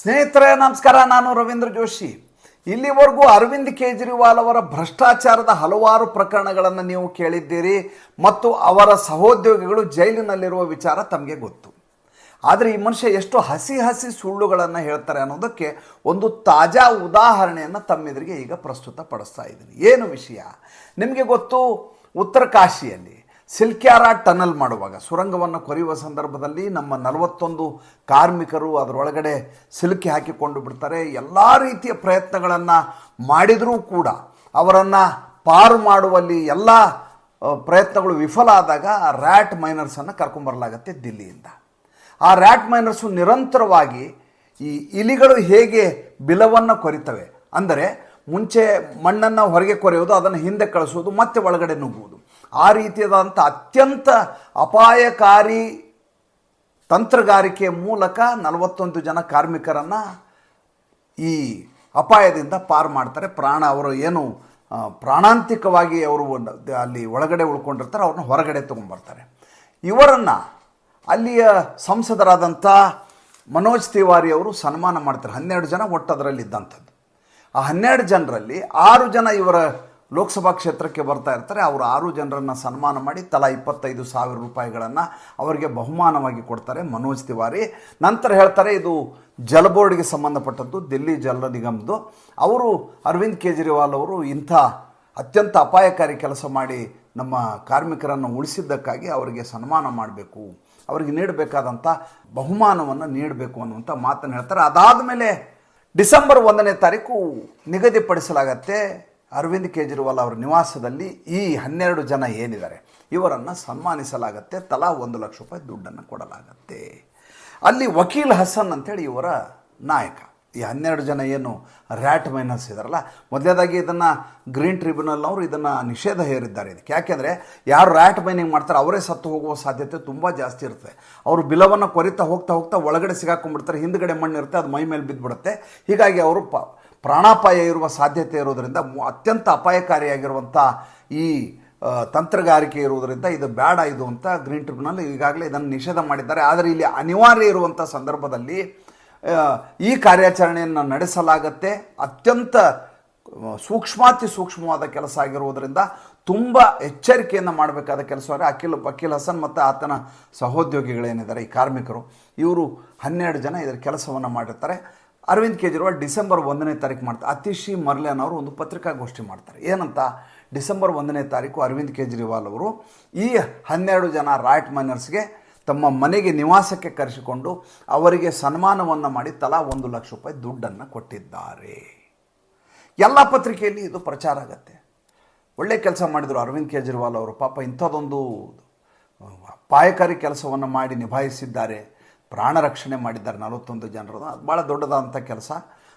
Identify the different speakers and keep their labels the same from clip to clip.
Speaker 1: ಸ್ನೇಹಿತರೆ, ನಮಸ್ಕಾರ. ನಾನು ರವೀಂದ್ರ ಜೋಶಿ. ಇಲ್ಲಿವರೆಗೂ ಅರವಿಂದ್ ಕೇಜ್ರಿವಾಲ್ ಅವರ ಭ್ರಷ್ಟಾಚಾರದ ಹಲವಾರು ಪ್ರಕರಣಗಳನ್ನು ನೀವು ಕೇಳಿದ್ದೀರಿ ಮತ್ತು ಅವರ ಸಹೋದ್ಯೋಗಿಗಳು ಜೈಲಿನಲ್ಲಿರುವ ವಿಚಾರ ತಮಗೆ ಗೊತ್ತು. ಆದರೆ ಈ ಮನುಷ್ಯ ಎಷ್ಟು ಹಸಿ ಹಸಿ ಸುಳ್ಳುಗಳನ್ನು ಹೇಳ್ತಾರೆ ಅನ್ನೋದಕ್ಕೆ ಒಂದು ತಾಜಾ ಉದಾಹರಣೆಯನ್ನು ತಮ್ಮೆದುರಿಗೆ ಈಗ ಪ್ರಸ್ತುತ ಪಡಿಸ್ತಾ ಇದ್ದೀನಿ. ಏನು ವಿಷಯ? ನಿಮಗೆ ಗೊತ್ತು? ಉತ್ತರ ಕಾಶಿಯಲ್ಲಿ. ಸಿಲ್ಕ್ಯಾರ ಟನಲ್ ಮಾಡುವಾಗ ಸುರಂಗವನ್ನು ಕೊರೆಯುವ ಸಂದರ್ಭದಲ್ಲಿ ನಮ್ಮ ನಲವತ್ತೊಂದು ಕಾರ್ಮಿಕರು ಅದರೊಳಗಡೆ ಸಿಲುಕಿ ಹಾಕಿಕೊಂಡು ಬಿಡ್ತಾರೆ. ಎಲ್ಲ ರೀತಿಯ ಪ್ರಯತ್ನಗಳನ್ನು ಮಾಡಿದರೂ ಕೂಡ ಅವರನ್ನು ಪಾರು ಮಾಡುವಲ್ಲಿ ಎಲ್ಲ ಪ್ರಯತ್ನಗಳು ವಿಫಲ ಆದಾಗ ರ್ಯಾಟ್ ಮೈನರ್ಸನ್ನು ಕರ್ಕೊಂಬರಲಾಗತ್ತೆ ದಿಲ್ಲಿಯಿಂದ. ಆ ರ್ಯಾಟ್ ಮೈನರ್ಸು ನಿರಂತರವಾಗಿ ಈ ಇಲಿಗಳು ಹೇಗೆ ಬಿಲವನ್ನು ಕೊರಿತವೆ ಅಂದರೆ ಮುಂಚೆ ಮಣ್ಣನ್ನು ಹೊರಗೆ ಕೊರೆಯುವುದು ಅದನ್ನು ಹಿಂದೆ ಕಳಿಸೋದು, ಮತ್ತೆ ಒಳಗಡೆ ನುಗ್ಗುವುದು. ಆ ರೀತಿಯಾದಂಥ ಅತ್ಯಂತ ಅಪಾಯಕಾರಿ ತಂತ್ರಗಾರಿಕೆಯ ಮೂಲಕ ನಲವತ್ತೊಂದು ಜನ ಕಾರ್ಮಿಕರನ್ನು ಈ ಅಪಾಯದಿಂದ ಪಾರು ಮಾಡ್ತಾರೆ. ಪ್ರಾಣ ಅವರು ಏನು ಪ್ರಾಣಾಂತಿಕವಾಗಿ ಅವರು ಅಲ್ಲಿ ಒಳಗಡೆ ಉಳ್ಕೊಂಡಿರ್ತಾರೆ, ಅವ್ರನ್ನ ಹೊರಗಡೆ ತೊಗೊಂಬರ್ತಾರೆ ಇವರನ್ನು ಅಲ್ಲಿಯ ಸಂಸದರಾದಂಥ ಮನೋಜ್ ತಿವಾರಿ ಅವರು ಸನ್ಮಾನ ಮಾಡ್ತಾರೆ. ಹನ್ನೆರಡು ಜನ ಒಟ್ಟು ಅದರಲ್ಲಿದ್ದಂಥದ್ದು. ಆ ಹನ್ನೆರಡು ಜನರಲ್ಲಿ ಆರು ಜನ ಇವರ ಲೋಕಸಭಾ ಕ್ಷೇತ್ರಕ್ಕೆ ಬರ್ತಾ ಇರ್ತಾರೆ. ಅವರು ಆರು ಜನರನ್ನು ಸನ್ಮಾನ ಮಾಡಿ ತಲಾ ಇಪ್ಪತ್ತೈದು ಸಾವಿರ ರೂಪಾಯಿಗಳನ್ನು ಅವರಿಗೆ ಬಹುಮಾನವಾಗಿ ಕೊಡ್ತಾರೆ ಮನೋಜ್ ತಿವಾರಿ. ನಂತರ ಹೇಳ್ತಾರೆ ಇದು ಜಲ ಬೋರ್ಡ್ಗೆ ಸಂಬಂಧಪಟ್ಟದ್ದು, ದಿಲ್ಲಿ ಜಲ ನಿಗಮದ್ದು ಅವರು ಅರವಿಂದ್ ಕೇಜ್ರಿವಾಲ್ ಅವರು ಇಂಥ ಅತ್ಯಂತ ಅಪಾಯಕಾರಿ ಕೆಲಸ ಮಾಡಿ ನಮ್ಮ ಕಾರ್ಮಿಕರನ್ನು ಉಳಿಸಿದ್ದಕ್ಕಾಗಿ ಅವರಿಗೆ ಸನ್ಮಾನ ಮಾಡಬೇಕು, ಅವರಿಗೆ ನೀಡಬೇಕಾದಂಥ ಬಹುಮಾನವನ್ನು ನೀಡಬೇಕು ಅನ್ನುವಂಥ ಮಾತನ್ನು ಹೇಳ್ತಾರೆ. ಅದಾದ ಮೇಲೆ ಡಿಸೆಂಬರ್ ಒಂದನೇ ತಾರೀಕು ನಿಗದಿಪಡಿಸಲಾಗತ್ತೆ. ಅರವಿಂದ್ ಕೇಜ್ರಿವಾಲ್ ಅವರ ನಿವಾಸದಲ್ಲಿ ಈ ಹನ್ನೆರಡು ಜನ ಏನಿದ್ದಾರೆ, ಇವರನ್ನು ಸನ್ಮಾನಿಸಲಾಗತ್ತೆ, ತಲಾ ಒಂದು ಲಕ್ಷ ರೂಪಾಯಿ ದುಡ್ಡನ್ನು ಕೊಡಲಾಗತ್ತೆ. ಅಲ್ಲಿ ವಕೀಲ್ ಹಸನ್ ಅಂತೇಳಿ ಇವರ ನಾಯಕ. ಈ ಹನ್ನೆರಡು ಜನ ಏನು ರ್ಯಾಟ್ ಮೈನಸ್ ಇದಾರಲ್ಲ ಮೊದಲೇದಾಗಿ ಇದನ್ನು ಗ್ರೀನ್ ಟ್ರಿಬ್ಯುನಲ್ನವರು ಇದನ್ನು ನಿಷೇಧ ಹೇರಿದ್ದಾರೆ ಇದಕ್ಕೆ. ಯಾಕೆಂದರೆ ಯಾರು ರ್ಯಾಟ್ ಮೈನಿಂಗ್ ಮಾಡ್ತಾರೆ, ಅವರೇ ಸತ್ತು ಹೋಗುವ ಸಾಧ್ಯತೆ ತುಂಬ ಜಾಸ್ತಿ ಇರುತ್ತೆ. ಅವರು ಬಿಲವನ್ನು ಕೊರಿತಾ ಹೋಗ್ತಾ ಹೋಗ್ತಾ ಒಳಗಡೆ ಸಿಗಾಕೊಂಡ್ಬಿಡ್ತಾರೆ, ಹಿಂದ್ಗಡೆ ಮಣ್ಣು ಇರುತ್ತೆ ಅದು ಮೈ ಮೇಲೆ ಬಿದ್ದುಬಿಡುತ್ತೆ ಹೀಗಾಗಿ ಅವರು ಪ ಪ್ರಾಣಾಪಾಯ ಇರುವ ಸಾಧ್ಯತೆ ಇರೋದರಿಂದ ಅತ್ಯಂತ ಅಪಾಯಕಾರಿಯಾಗಿರುವಂಥ ಈ ತಂತ್ರಗಾರಿಕೆ ಇರುವುದರಿಂದ ಇದು ಬೇಡ ಇದು ಅಂತ ಗ್ರೀನ್ ಟ್ರಿಬ್ಯುನಲ್ ಈಗಾಗಲೇ ಇದನ್ನು ನಿಷೇಧ ಮಾಡಿದ್ದಾರೆ. ಆದರೆ ಇಲ್ಲಿ ಅನಿವಾರ್ಯ ಇರುವಂಥ ಸಂದರ್ಭದಲ್ಲಿ ಈ ಕಾರ್ಯಾಚರಣೆಯನ್ನು ನಡೆಸಲಾಗತ್ತೆ. ಅತ್ಯಂತ ಸೂಕ್ಷ್ಮಾತಿ ಸೂಕ್ಷ್ಮವಾದ ಕೆಲಸ ಆಗಿರುವುದರಿಂದ ತುಂಬ ಎಚ್ಚರಿಕೆಯನ್ನು ಮಾಡಬೇಕಾದ ಕೆಲಸವೇ ಅಖಿಲ್, ವಕೀಲ್ ಹಸನ್ ಮತ್ತು ಆತನ ಸಹೋದ್ಯೋಗಿಗಳೇನಿದ್ದಾರೆ, ಈ ಕಾರ್ಮಿಕರು. ಇವರು ಹನ್ನೆರಡು ಜನ ಇದರ ಕೆಲಸವನ್ನು ಮಾಡಿರ್ತಾರೆ. ಅರವಿಂದ್ ಕೇಜ್ರಿವಾಲ್ ಡಿಸೆಂಬರ್ ಒಂದನೇ ತಾರೀಕು ಮಾಡ್ತಾರೆ ಅತಿಶಿ ಮರ್ಲೆನ್ ಅವರು ಒಂದು ಪತ್ರಿಕಾಗೋಷ್ಠಿ ಮಾಡ್ತಾರೆ. ಏನಂತ? ಡಿಸೆಂಬರ್ ಒಂದನೇ ತಾರೀಕು ಅರವಿಂದ್ ಕೇಜ್ರಿವಾಲ್ ಅವರು ಈ ಹನ್ನೆರಡು ಜನ ರಾಯಟ್ ಮೈನರ್ಸ್ಗೆ ತಮ್ಮ ಮನೆಗೆ ನಿವಾಸಕ್ಕೆ ಕರೆಸಿಕೊಂಡು ಅವರಿಗೆ ಸನ್ಮಾನವನ್ನು ಮಾಡಿ ತಲಾ ಒಂದು ಲಕ್ಷ ರೂಪಾಯಿ ದುಡ್ಡನ್ನು ಕೊಟ್ಟಿದ್ದಾರೆ. ಎಲ್ಲ ಪತ್ರಿಕೆಯಲ್ಲಿ ಇದು ಪ್ರಚಾರ ಆಗತ್ತೆ. ಒಳ್ಳೆ ಕೆಲಸ ಮಾಡಿದರು ಅರವಿಂದ್ ಕೇಜ್ರಿವಾಲ್ ಅವರು. ಪಾಪ ಇಂಥದ್ದೊಂದು ಅಪಾಯಕಾರಿ ಕೆಲಸವನ್ನು ಮಾಡಿ ನಿಭಾಯಿಸಿದ್ದಾರೆ. ಪ್ರಾಣ ರಕ್ಷಣೆ ಮಾಡಿದ್ದಾರೆ ನಲವತ್ತೊಂದು ಜನರು. ಅದು ಭಾಳ ದೊಡ್ಡದಾದಂಥ ಕೆಲಸ.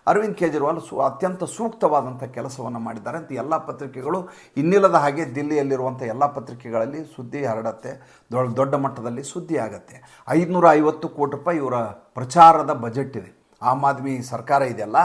Speaker 1: ಅರವಿಂದ್ ಕೇಜ್ರಿವಾಲ್ ಸು ಅತ್ಯಂತ ಸೂಕ್ತವಾದಂಥ ಕೆಲಸವನ್ನು ಮಾಡಿದ್ದಾರೆ ಅಂತ ಎಲ್ಲ ಪತ್ರಿಕೆಗಳು, ಇನ್ನಿಲ್ಲದ ಹಾಗೆ ದಿಲ್ಲಿಯಲ್ಲಿರುವಂಥ ಎಲ್ಲ ಪತ್ರಿಕೆಗಳಲ್ಲಿ ಸುದ್ದಿ ಹರಡತ್ತೆ. ದೊಡ್ಡ ದೊಡ್ಡ ಮಟ್ಟದಲ್ಲಿ ಸುದ್ದಿ ಆಗತ್ತೆ. ಐದುನೂರ ಐವತ್ತು ಕೋಟಿ ರೂಪಾಯಿ ಇವರ ಪ್ರಚಾರದ ಬಜೆಟ್ ಇದೆ. ಆಮ್ ಆದ್ಮಿ ಸರ್ಕಾರ ಇದೆಯಲ್ಲ?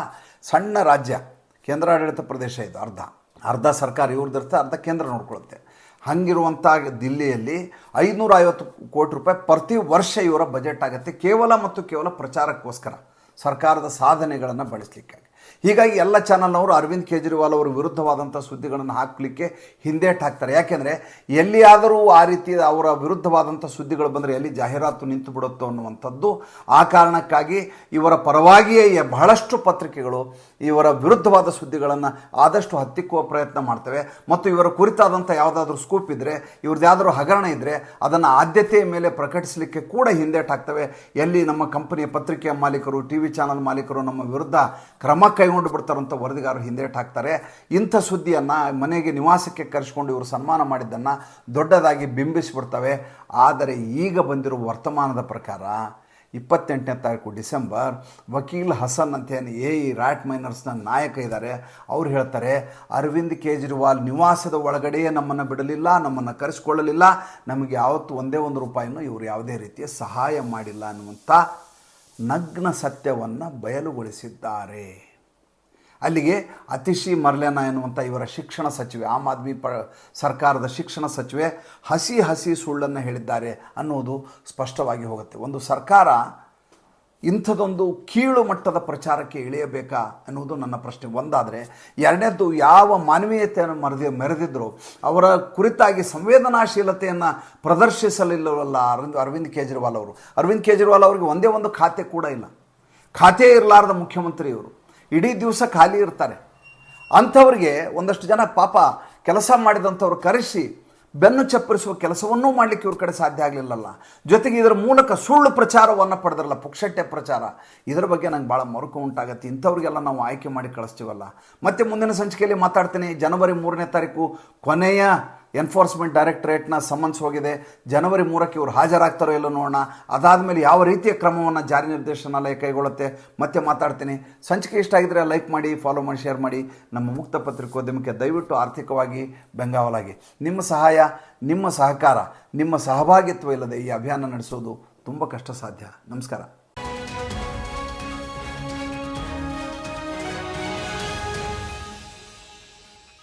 Speaker 1: ಸಣ್ಣ ರಾಜ್ಯ, ಕೇಂದ್ರಾಡಳಿತ ಪ್ರದೇಶ ಇದು, ಅರ್ಧ. ಅರ್ಧ ಸರ್ಕಾರ ಇವ್ರದ್ದಿರುತ್ತೆ, ಅರ್ಧ ಕೇಂದ್ರ ನೋಡ್ಕೊಳ್ಳುತ್ತೆ. ಹಂಗಿರುವಂಥ ದಿಲ್ಲಿಯಲ್ಲಿ ಐದುನೂರ ಐವತ್ತು ಕೋಟಿ ರೂಪಾಯಿ ಪ್ರತಿ ವರ್ಷ ಇವರ ಬಜೆಟ್ ಆಗುತ್ತೆ. ಕೇವಲ ಮತ್ತು ಕೇವಲ ಪ್ರಚಾರಕ್ಕೋಸ್ಕರ ಸರ್ಕಾರದ ಸಾಧನೆಗಳನ್ನು ಬಳಸಲಿಕ್ಕಾಗಿ. ಹೀಗಾಗಿ ಎಲ್ಲ ಚಾನಲ್ನವರು ಅರವಿಂದ್ ಕೇಜ್ರಿವಾಲ್ ಅವರ ವಿರುದ್ಧವಾದಂಥ ಸುದ್ದಿಗಳನ್ನು ಹಾಕಲಿಕ್ಕೆ ಹಿಂದೇಟ್ ಹಾಕ್ತಾರೆ. ಯಾಕೆಂದರೆ ಎಲ್ಲಿಯಾದರೂ ಆ ರೀತಿ ಅವರ ವಿರುದ್ಧವಾದಂಥ ಸುದ್ದಿಗಳು ಬಂದರೆ ಎಲ್ಲಿ ಜಾಹೀರಾತು ನಿಂತು ಬಿಡುತ್ತೋ ಅನ್ನುವಂಥದ್ದು, ಆ ಕಾರಣಕ್ಕಾಗಿ ಇವರ ಪರವಾಗಿಯೇ ಬಹಳಷ್ಟು ಪತ್ರಿಕೆಗಳು ಇವರ ವಿರುದ್ಧವಾದ ಸುದ್ದಿಗಳನ್ನು ಆದಷ್ಟು ಹತ್ತಿಕ್ಕುವ ಪ್ರಯತ್ನ ಮಾಡ್ತವೆ. ಮತ್ತು ಇವರ ಕುರಿತಾದಂಥ ಯಾವುದಾದ್ರೂ ಸ್ಕೂಪ್ ಇದ್ದರೆ ಇವ್ರದ್ದು ಯಾವುದಾದ್ರೂ ಹಗರಣ ಇದ್ದರೆ ಅದನ್ನು ಆದ್ಯತೆಯ ಮೇಲೆ ಪ್ರಕಟಿಸಲಿಕ್ಕೆ ಕೂಡ ಹಿಂದೇಟ್ ಹಾಕ್ತವೆ. ಎಲ್ಲಿ ನಮ್ಮ ಕಂಪನಿಯ ಪತ್ರಿಕೆಯ ಮಾಲೀಕರು ಟಿ ವಿ ಚಾನಲ್ ಮಾಲೀಕರು ನಮ್ಮ ವಿರುದ್ಧ ಕ್ರಮ ಕೈಗೊಂಡು ಬಿಡ್ತಾರಂತ ವರದಿಗಾರರು ಹಿಂದೇಟ್ ಹಾಕ್ತಾರೆ. ಇಂಥ ಸುದ್ದಿಯನ್ನು ಮನೆಗೆ ನಿವಾಸಕ್ಕೆ ಕರೆಸ್ಕೊಂಡು ಇವರು ಸನ್ಮಾನ ಮಾಡಿದ್ದನ್ನು ದೊಡ್ಡದಾಗಿ ಬಿಂಬಿಸಿಬಿಡ್ತವೆ. ಆದರೆ ಈಗ ಬಂದಿರುವ ವರ್ತಮಾನದ ಪ್ರಕಾರ ಇಪ್ಪತ್ತೆಂಟನೇ ತಾರೀಕು ಡಿಸೆಂಬರ್ ವಕೀಲ್ ಹಸನ್ ಅಂತ ಏನು ಎ ರಾಟ್ ರ್ಯಾಟ್ ಮೈನರ್ಸ್ನ ನಾಯಕ ಇದ್ದಾರೆ. ಅವ್ರು ಹೇಳ್ತಾರೆ, ಅರವಿಂದ್ ಕೇಜ್ರಿವಾಲ್ ನಿವಾಸದ ಒಳಗಡೆಯೇ ನಮ್ಮನ್ನು ಬಿಡಲಿಲ್ಲ, ನಮ್ಮನ್ನು ಕರೆಸಿಕೊಳ್ಳಲಿಲ್ಲ. ನಮಗೆ ಯಾವತ್ತು ಒಂದೇ ಒಂದು ರೂಪಾಯಿನೂ ಇವರು ಯಾವುದೇ ರೀತಿಯ ಸಹಾಯ ಮಾಡಿಲ್ಲ ಅನ್ನುವಂಥ ನಗ್ನ ಸತ್ಯವನ್ನು ಬಯಲುಗೊಳಿಸಿದ್ದಾರೆ. ಅಲ್ಲಿಗೆ ಅತಿಶಿ ಮರ್ಲೆನಾ ಎನ್ನುವಂಥ ಇವರ ಶಿಕ್ಷಣ ಸಚಿವೆ, ಆಮ್ ಆದ್ಮಿ ಪ, ಸರ್ಕಾರದ ಶಿಕ್ಷಣ ಸಚಿವೆ ಹಸಿ ಹಸಿ ಸುಳ್ಳನ್ನು ಹೇಳಿದ್ದಾರೆ ಅನ್ನೋದು ಸ್ಪಷ್ಟವಾಗಿ ಹೋಗುತ್ತೆ. ಒಂದು ಸರ್ಕಾರ ಇಂಥದೊಂದು ಕೀಳು ಮಟ್ಟದ ಪ್ರಚಾರಕ್ಕೆ ಇಳಿಯಬೇಕಾ ಅನ್ನುವುದು ನನ್ನ ಪ್ರಶ್ನೆ. ಒಂದಾದರೆ, ಎರಡನೇದ್ದು ಯಾವ ಮಾನವೀಯತೆಯನ್ನು ಮರೆದ ಮೆರೆದಿದ್ದರು ಅವರ ಕುರಿತಾಗಿ ಸಂವೇದನಾಶೀಲತೆಯನ್ನು ಪ್ರದರ್ಶಿಸಲಿಲ್ಲವಲ್ಲ ಅರವಿಂದ್ ಅರವಿಂದ್ ಕೇಜ್ರಿವಾಲ್ ಅವರು. ಅರವಿಂದ್ ಕೇಜ್ರಿವಾಲ್ ಅವರಿಗೆ ಒಂದೇ ಒಂದು ಖಾತೆ ಕೂಡ ಇಲ್ಲ. ಖಾತೆ ಇರಲಾರದ ಮುಖ್ಯಮಂತ್ರಿ ಇವರು ಇಡೀ ದಿವಸ ಖಾಲಿ ಇರ್ತಾರೆ. ಅಂಥವ್ರಿಗೆ ಒಂದಷ್ಟು ಜನ ಪಾಪ ಕೆಲಸ ಮಾಡಿದಂಥವ್ರು ಕರೆಸಿ ಬೆನ್ನು ಚಪ್ಪರಿಸುವ ಕೆಲಸವನ್ನೂ ಮಾಡಲಿಕ್ಕೆ ಇವ್ರ ಕಡೆ ಸಾಧ್ಯ ಆಗಲಿಲ್ಲಲ್ಲ. ಜೊತೆಗೆ ಇದರ ಮೂಲಕ ಸುಳ್ಳು ಪ್ರಚಾರವನ್ನು ಪಡೆದ್ರಲ್ಲ, ಪುಕ್ಷಟ್ಟೆ ಪ್ರಚಾರ. ಇದರ ಬಗ್ಗೆ ನಂಗೆ ಭಾಳ ಮರುಕು ಉಂಟಾಗತ್ತೆ. ಇಂಥವ್ರಿಗೆಲ್ಲ ನಾವು ಆಯ್ಕೆ ಮಾಡಿ ಕಳಿಸ್ತೀವಲ್ಲ. ಮತ್ತೆ ಮುಂದಿನ ಸಂಚಿಕೆಯಲ್ಲಿ ಮಾತಾಡ್ತೀನಿ. ಜನವರಿ ಮೂರನೇ ತಾರೀಕು ಕೊನೆಯ ಎನ್ಫೋರ್ಸ್ಮೆಂಟ್ ಡೈರೆಕ್ಟರೇಟ್ನ ಸಮನ್ಸ್ ಹೋಗಿದೆ. ಜನವರಿ ಮೂರಕ್ಕೆ ಇವರು ಹಾಜರಾಗ್ತಾರೋ ಎಲ್ಲೋ ನೋಡೋಣ. ಅದಾದಮೇಲೆ ಯಾವ ರೀತಿಯ ಕ್ರಮವನ್ನು ಜಾರಿ ನಿರ್ದೇಶನಾಲಯ ಕೈಗೊಳ್ಳುತ್ತೆ ಮತ್ತೆ ಮಾತಾಡ್ತೀನಿ. ಸಂಚಿಕೆ ಇಷ್ಟ ಆಗಿದ್ರೆ ಲೈಕ್ ಮಾಡಿ ಫಾಲೋ ಮಾಡಿ ಶೇರ್ ಮಾಡಿ. ನಮ್ಮ ಮುಕ್ತ ಪತ್ರಿಕೋದ್ಯಮಕ್ಕೆ ದಯವಿಟ್ಟು ಆರ್ಥಿಕವಾಗಿ ಬೆಂಗಾವಲಾಗಿ. ನಿಮ್ಮ ಸಹಾಯ, ನಿಮ್ಮ ಸಹಕಾರ, ನಿಮ್ಮ ಸಹಭಾಗಿತ್ವ ಇಲ್ಲದೆ ಈ ಅಭಿಯಾನ ನಡೆಸೋದು ತುಂಬ ಕಷ್ಟ ಸಾಧ್ಯ ನಮಸ್ಕಾರ.